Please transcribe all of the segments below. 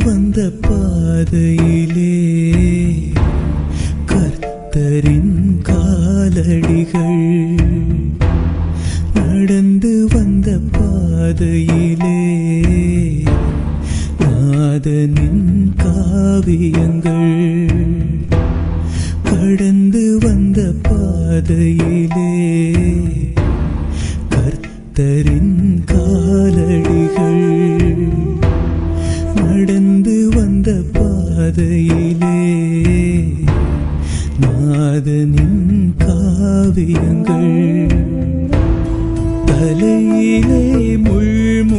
வந்த பாதையிலே கர்த்தரின் காலடிகள் நடந்து வந்த பாதையிலே நாதனின் காவியங்கள் கடந்து வந்த பாதையிலே கர்த்தரின் காவியங்கள் தலையிலே முள்முடிகள்.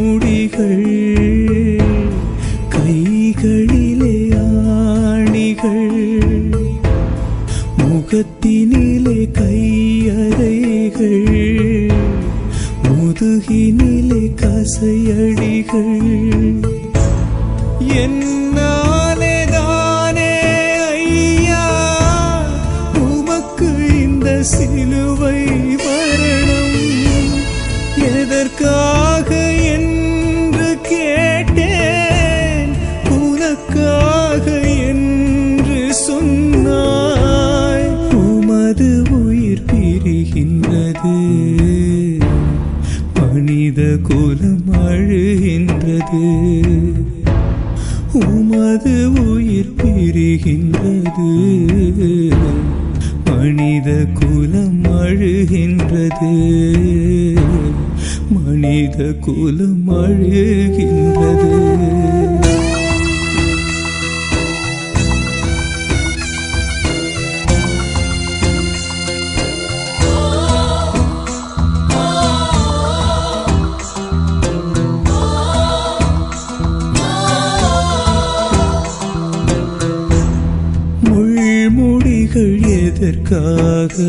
கைகளிலே ஆணிகள். முகத்தினிலே கையறைகள். முதுகினிலே கசையடிகள். என்ன சிலுவை வரணும் எதற்காக என்று கேட்டேன். உனக்காக என்று சொன்னாய். உமது உயிர் பிரிகின்றது. மனித குலம் அழுகின்றது. உமது உயிர் பிரிகின்றது. மனித குலம் அழுகின்றது. மனித குலம் அழுகின்றது. எதற்காக?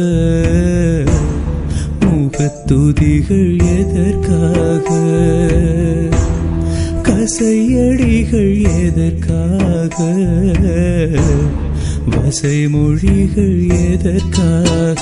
முகத்துதிகள் எதற்காக? கசையடிகள் எதற்காக? வசைமொழிகள் எதற்காக?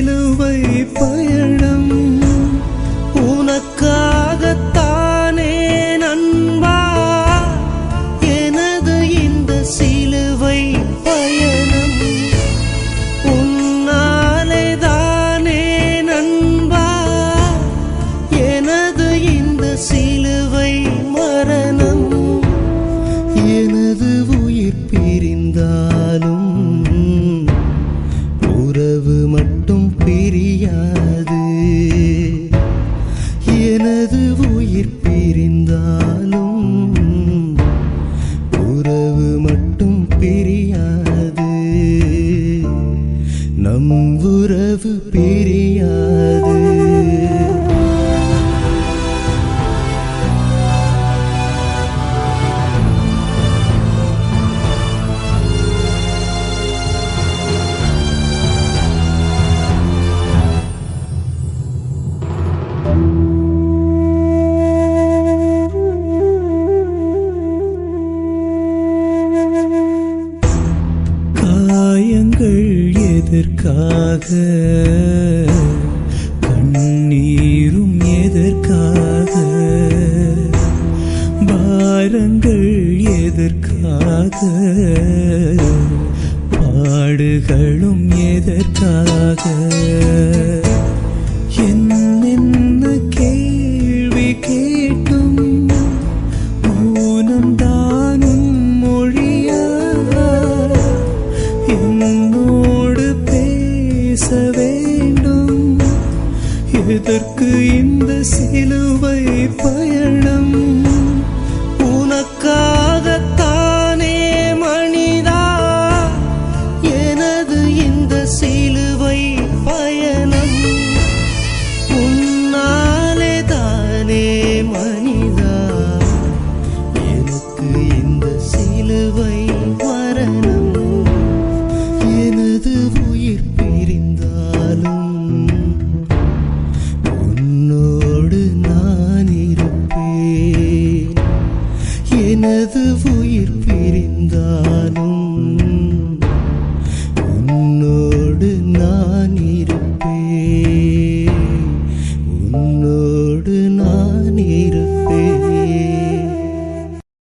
சிலுவை மட்டும் கண்கள் எதற்காக? கண்ணீரும் எதற்காக? பாரங்கள் எதற்காக? பாடுகளும் எதற்காக? எதற்கு இந்த சிலுவை பயணம்